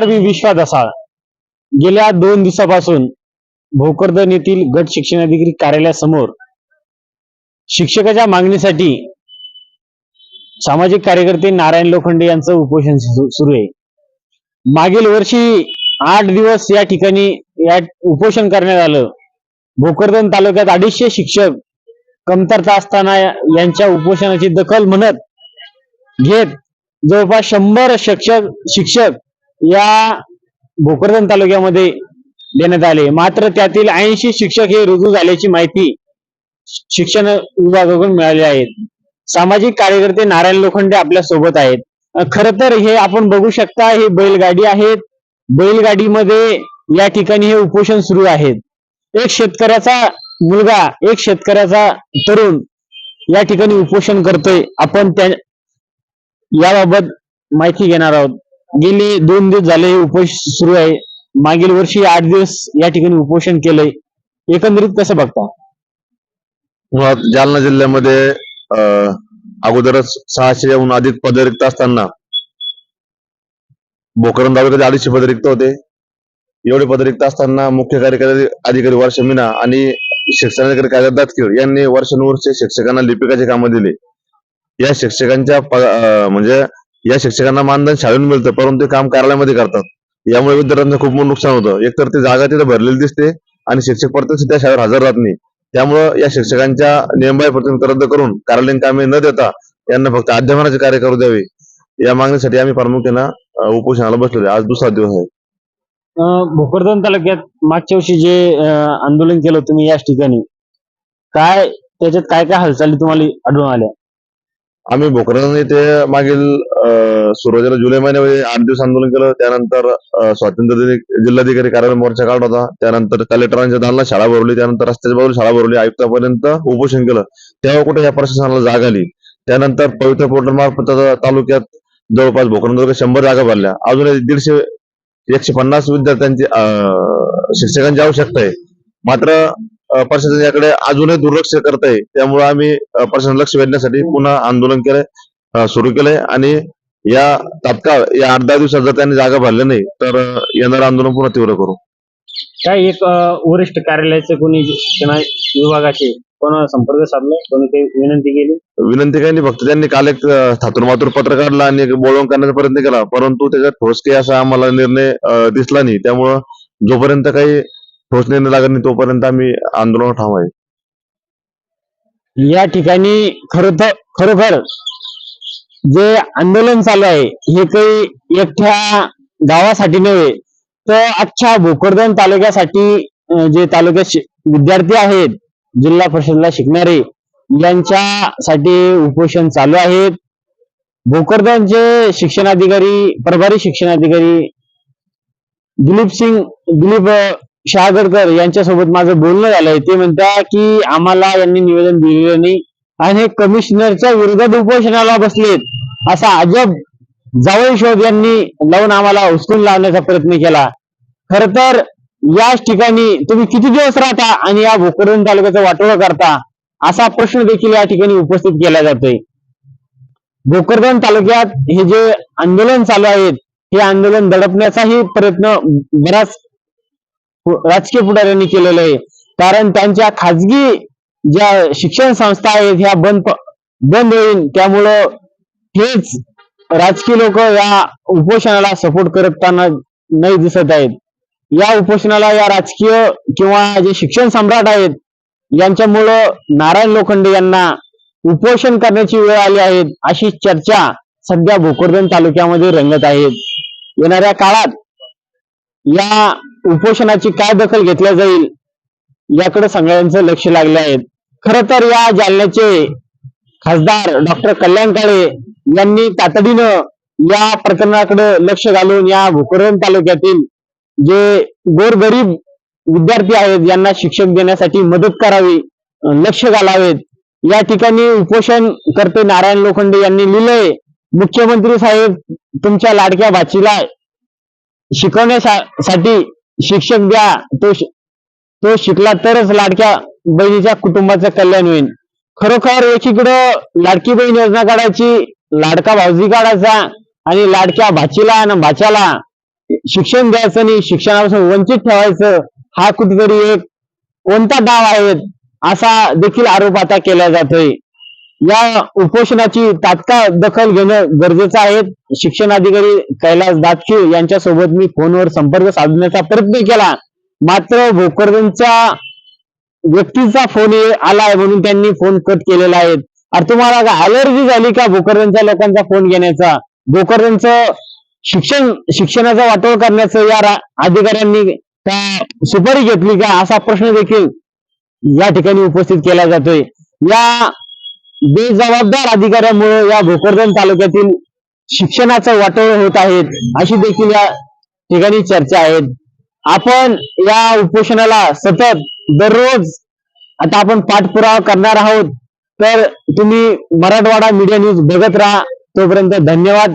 नमस्कार मी विश्वास गेल्या दोन दिवसापासून भोकरदन येथील गट शिक्षणाधिकारी कार्यालयासमोर शिक्षकाच्या मागणीसाठी सामाजिक कार्यकर्ते नारायण लोखंडे यांचं उपोषण सुरू आहे. मागील वर्षी आठ दिवस या ठिकाणी या उपोषण करण्यात आलं. भोकरदन तालुक्यात अडीचशे शिक्षक कमतरता असताना यांच्या उपोषणाची दखल म्हणत घेत जवळपास शंभर शिक्षक शिक्षक या भोकरदन तालुक्यामध्ये देण्यात आले. मात्र त्यातील ऐंशी शिक्षक हे रुजू झाल्याची माहिती शिक्षण विभागाकडून मिळाली आहेत सामाजिक कार्यकर्ते नारायण लोखंडे आपल्यासोबत आहेत. खर तर हे आपण बघू शकता हे बैलगाडी आहेत. बैलगाडीमध्ये या ठिकाणी हे उपोषण सुरू आहेत. एक शेतकऱ्याचा मुलगा एक शेतकऱ्याचा तरुण या ठिकाणी उपोषण करतोय. आपण त्या याबाबत माहिती घेणार आहोत. गेले दोन दिवस झाले हे उपोषण सुरू आहे. मागील वर्षी आठ दिवस या ठिकाणी उपोषण केलंय. एकंदरीत कसं बघता? मुळात जालना जिल्ह्यामध्ये अगोदरच सहाशेहून अधिक पद रिक्त असताना भोकरण तालुक्यात अडीचशे पद रिक्त होते. एवढे पद रिक्त असताना मुख्य कार्यकारी अधिकारी वर्ष मीना आणि शिक्षणाधिकारी कायदा दातकीर यांनी वर्षानुवर्षे शिक्षकांना लिपिकाचे कामं दिले. या शिक्षकांच्या प- म्हणजे या शिक्षकांना मानधन शाळेतून मिळतं परंतु ते काम कार्यालयामध्ये करतात. यामुळे विद्यार्थ्यांचं खूप मोठं नुकसान होतं. एकतर ते जागा तिथे भरलेली दिसते आणि शिक्षक प्रत्यक्ष त्या शाळेवर हजर राहत नाही. त्यामुळं या शिक्षकांच्या नियमबाह्य प्रतिनिधी रद्द करून कार्यालयीन कामे न देता यांना फक्त अध्यापनाचे कार्य करू द्यावे. या मागणीसाठी आम्ही प्रामुख्यानं उपोषणाला बसलेलो आज दुसरा दिवस आहे. भोकरदन तालुक्यात मागच्या वर्षी जे आंदोलन केलं तुम्ही याच ठिकाणी काय त्याच्यात काय काय हालचाली तुम्हाला आढळून आल्या? आम्ही भोकरदन येथे मागील अं, सुरुवातीला जुलै महिन्यामध्ये आठ दिवस आंदोलन केलं. त्यानंतर स्वातंत्र्य दिन- जिल्हाधिकारी कार्यालय मोर्चा काढला होता. त्यानंतर कलेक्टरांच्या दालना शाळा भरवली. त्यानंतर रस्त्याच्या बाजूला शाळा भरवली. आयुक्तापर्यंत उपोषण केलं. तेव्हा कुठे या प्रशासनाला जाग आली? त्यानंतर पवित्र पोर्टल मार्फत तालुक्यात जवळपास भोकरदन शंभर जागा भरल्या. अजून दीडशे एकशे पन्नास विद्यार्थ्यांची अं, शिक्षकांची आवश्यकता आहे. मात्र प्रशासन याकडे अजूनही दुर्लक्ष करत आहे त्यामुळे आम्ही प्रशासन लक्ष वेधण्यासाठी पुन्हा आंदोलन केलंय सुरू केलंय. आणि या तात्काळ या आठ दहा दिवसात जर त्यांनी जागा भरल्या नाही तर येणारं आंदोलन पुन्हा तीव्र करू. काय एक वरिष्ठ कार्यालयाचे कोणी विभागाचे कोणाला संपर्क साधला? कोणी काही विनंती केली? विनंती काही नाही फक्त त्यांनी काल एक थातूर मातूर पत्र काढलं आणि बोलवून करण्याचा प्रयत्न केला. परंतु त्याच्यात ठोस काही असा आम्हाला निर्णय दिसला नाही. त्यामुळं जोपर्यंत काही ठोस निर्णय लागत नाही तोपर्यंत आम्ही आंदोलन ठाम आहे या ठिकाणी खरोखर खरोखर जे आंदोलन चालू आहे हे काही एकट्या गावासाठी नव्हे तर अख्ख्या भोकरदन तालुक्यासाठी जे तालुक्यात विद्यार्थी आहेत जिल्हा परिषदला शिकणारे यांच्यासाठी उपोषण चालू आहेत. भोकरदनचे शिक्षणाधिकारी प्रभारी शिक्षणाधिकारी दिलीप सिंग दिलीप शहागडकर यांच्यासोबत माझं बोलणं झालंय. ते म्हणतात की आम्हाला यांनी निवेदन दिलेलं नाही आणि हे कमिशनरच्या विरोधात उपोषणाला बसलेत. असा अजब जावळ शोध यांनी लावून आम्हाला उचलून लावण्याचा प्रयत्न केला. खर तर याच ठिकाणी तुम्ही किती दिवस राहता आणि या भोकरदन तालुक्याचा वाटोळा करता असा प्रश्न देखील या ठिकाणी उपस्थित केला जातोय. भोकरदन तालुक्यात हे जे आंदोलन चालू आहेत हे आंदोलन दडपण्याचाही प्रयत्न बराच राजकीय पुढाऱ्यांनी केलेलं आहे. कारण त्यांच्या खाजगी ज्या शिक्षण संस्था आहेत ह्या बंद बंद होईल. त्यामुळं हेच राजकीय लोक या उपोषणाला सपोर्ट करताना नाही दिसत आहेत. या उपोषणाला या राजकीय किंवा जे शिक्षण सम्राट आहेत यांच्यामुळं नारायण लोखंडे यांना उपोषण करण्याची वेळ आली आहे अशी चर्चा सध्या भोकरदन तालुक्यामध्ये रंगत आहेत येणाऱ्या काळात या उपोषणाची काय दखल घेतल्या जाईल याकडे सगळ्यांचं लक्ष लागले आहे. खर तर या जालन्याचे खासदार डॉक्टर कल्याण काळे यांनी तातडीनं या प्रकरणाकडे लक्ष घालून या भोकरदन तालुक्यातील जे गोरगरीब विद्यार्थी आहेत यांना शिक्षक देण्यासाठी मदत करावी लक्ष घालावेत. या ठिकाणी उपोषण करते नारायण लोखंडे यांनी लिहिलंय मुख्यमंत्री साहेब तुमच्या लाडक्या भाचीला शिकवण्यासाठी शिक्षक द्या. तो तो शिकला तरच लाडक्या बहिणीच्या कुटुंबाचं कल्याण होईल खरोखर एकीकडं लाडकी बहीण योजना काढायची लाडका भाऊजी काढायचा आणि लाडक्या भाचीला आणि भाच्याला शिक्षण द्यायचं आणि शिक्षणापासून वंचित ठेवायचं हा कुठेतरी एक कोणता डाव आहे? असा देखील आरोप आता केला जातोय. या उपोषणाची तात्काळ दखल घेणं गरजेचं आहे. शिक्षण अधिकारी कैलास दातके यांच्यासोबत मी फोनवर संपर्क साधण्याचा प्रयत्न केला. मात्र भोकरदनच्या व्यक्तीचा फोन आलाय म्हणून त्यांनी फोन कट केलेला आहे. अरे तुम्हाला का अलर्जी झाली का भोकरदनच्या लोकांचा फोन घेण्याचा? भोकरदनचं शिक्षण शिक्षणाचा वाटोळ करण्याचं या अधिकाऱ्यांनी का सुपारी घेतली का? असा प्रश्न देखील या ठिकाणी उपस्थित केला जातोय. या बेजबाबदार अधिकाऱ्यामुळे या भोकरदन तालुक्यातील शिक्षणाचं वाटोळ होत आहेत अशी देखील या ठिकाणी चर्चा आहेत. आपण या उपोषणाला सतत दररोज आता आपण पाठपुरावा करणार आहोत. तर तुम्ही मराठवाडा मीडिया न्यूज बघत राहा. तोपर्यंत धन्यवाद.